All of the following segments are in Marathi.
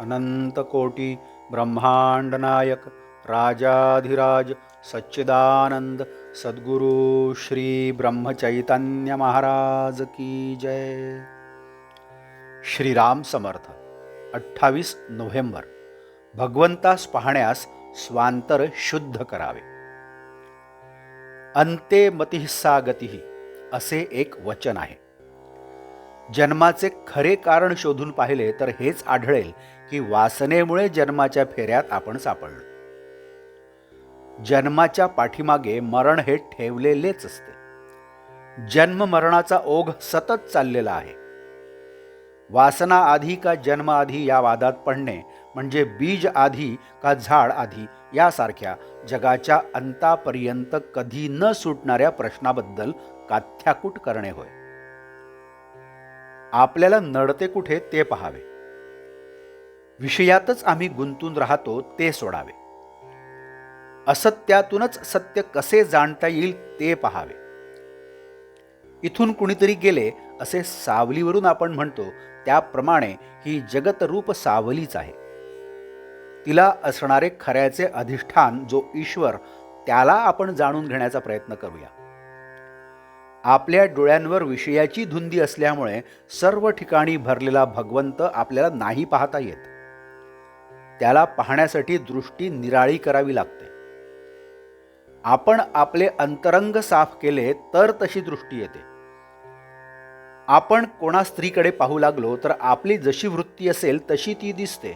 अनंतकोटी ब्रह्मांडनायक राजाधिराज सच्चिदानंद सद्गुरु श्री ब्रह्मचैतन्य महाराज की जय। श्रीराम समर्थ अठ्ठावीस नोव्हेंबर भगवंतास पाहण्यास स्वांतर शुद्ध करावे। अंते मतिस्सा गती असे एक वचन आहे। जन्माचे खरे कारण शोधून पाहिले तर हेच आढळेल की वासनेमुळे जन्माच्या फेऱ्यात आपण सापडलो. जन्माच्या पाठीमागे मरण हे ठेवलेलेच असते. जन्म मरणाचा ओघ सतत चाललेला आहे. वासना आधी का जन्म आधी या वादात पडणे म्हणजे बीज आधी का झाड आधी यासारख्या जगाच्या अंतापर्यंत कधी न सुटणाऱ्या प्रश्नाबद्दल काथ्याकूट करणे होय. आपल्याला नडते कुठे ते पहावे. विषयातच आम्ही गुंतून राहतो ते सोडावे. असत्यातूनच सत्य कसे जाणता येईल ते पहावे. इथून कुणीतरी गेले असे सावलीवरून आपण म्हणतो त्याप्रमाणे ही जगतरूप सावलीच आहे. तिला असणारे खऱ्याचे अधिष्ठान जो ईश्वर त्याला आपण जाणून घेण्याचा प्रयत्न करूया. आपल्या डोळ्यांवर विषयाची धुंदी असल्यामुळे सर्व ठिकाणी भरलेला भगवंत आपल्याला नाही पाहता येत. त्याला पाहण्यासाठी दृष्टी निराळी करावी लागते. आपण आपले अंतरंग साफ केले तर तशी दृष्टी येते. आपण कोणा स्त्रीकडे पाहू लागलो तर आपली जशी वृत्ती असेल तशी ती दिसते.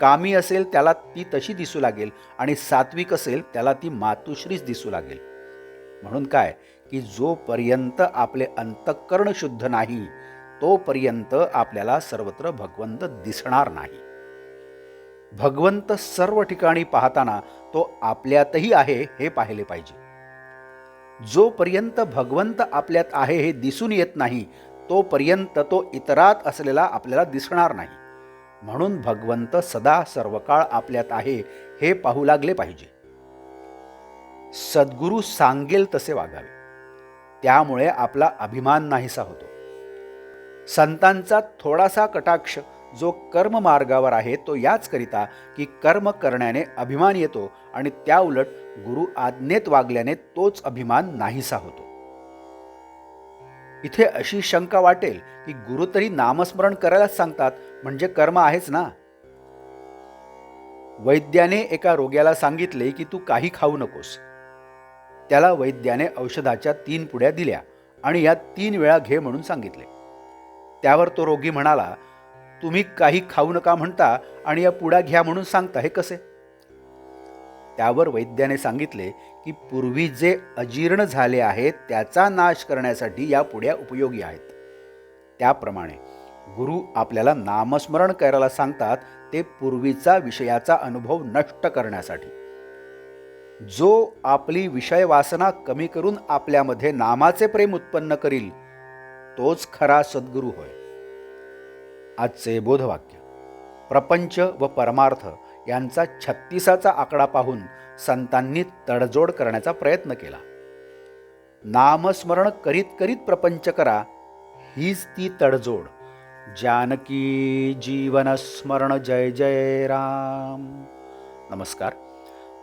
कामी असेल त्याला ती तशी दिसू लागेल आणि सात्विक असेल त्याला ती मातुश्रीच दिसू लागेल. म्हणून काय? की जोपर्यंत आपले अंतःकरण शुद्ध नाही तोपर्यंत आपल्याला सर्वत्र भगवंत दिसणार नाही. भगवंत सर्व ठिकाणी पाहताना तो आपल्यातही आहे हे पाहिले पाहिजे. जोपर्यंत भगवंत आपल्यात आहे हे दिसून येत नाही तोपर्यंत तो इतरात असलेला आपल्याला दिसणार नाही. म्हणून भगवंत सदा सर्व काळ आपल्यात आहे हे पाहू लागले पाहिजे. सद्गुरू सांगेल तसे वागावे. त्यामुळे आपला अभिमान नाहीसा होतो. संतांचा थोडासा कटाक्ष जो कर्म मार्गावर आहे तो याचकरिता की कर्म करण्याने अभिमान येतो आणि त्या उलट गुरु आज्ञेत वागल्याने तोच अभिमान नाहीसा होतो. इथे अशी शंका वाटेल की गुरु तरी नामस्मरण करायलाच सांगतात म्हणजे कर्म आहेच ना? वैद्याने एका रोग्याला सांगितले की तू काही खाऊ नकोस. त्याला वैद्याने औषधाच्या तीन पुड्या दिल्या आणि या तीन वेळा घे म्हणून सांगितले. त्यावर तो रोगी म्हणाला तुम्ही काही खाऊ नका म्हणता आणि या पुड्या घ्या म्हणून सांगता हे कसे? त्यावर वैद्याने सांगितले की पूर्वी जे अजीर्ण झाले आहेत त्याचा नाश करण्यासाठी या पुड्या उपयोगी आहेत. त्याप्रमाणे गुरु आपल्याला नामस्मरण करायला सांगतात ते पूर्वीचा विषयाचा अनुभव नष्ट करण्यासाठी. जो आपली विषय वासना कमी करून आपल्यामध्ये नामाचे प्रेम उत्पन्न करील तोच खरा सद्गुरू होय. आजचे बोधवाक्य. प्रपंच व परमार्थ यांचा छत्तीसाचा आकडा पाहून संतांनी तडजोड करण्याचा प्रयत्न केला. नामस्मरण करीत करीत प्रपंच करा हीच ती तडजोड. जानकी जीवनस्मरण जय जय राम. नमस्कार.